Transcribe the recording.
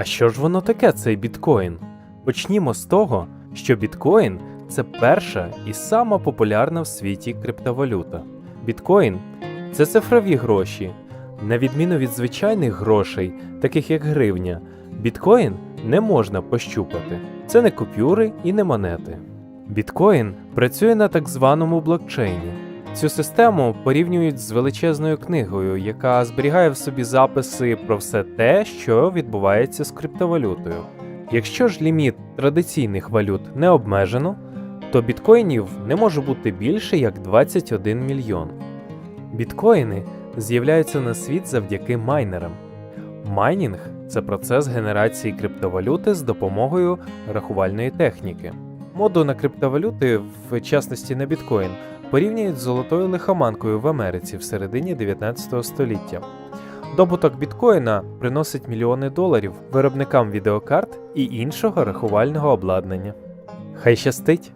А що ж воно таке, цей біткоін? Почнімо з того, що біткоін це перша і сама популярна в світі криптовалюта. Біткоін це цифрові гроші. На відміну від звичайних грошей, таких як гривня, біткоін не можна пощупати. Це не купюри і не монети. Біткоін працює на так званому блокчейні. Цю систему порівнюють з величезною книгою, яка зберігає в собі записи про все те, що відбувається з криптовалютою. Якщо ж ліміт традиційних валют не обмежено, то біткоїнів не може бути більше як 21 мільйон. Біткоїни з'являються на світ завдяки майнерам. Майнінг це процес генерації криптовалюти з допомогою рахувальної техніки. Моду на криптовалюти, в частності на біткоін, порівнюють з золотою лихоманкою в Америці в середині 19 століття. Добуток біткоїна приносить мільйони доларів виробникам відеокарт і іншого рахувального обладнання. Хай щастить!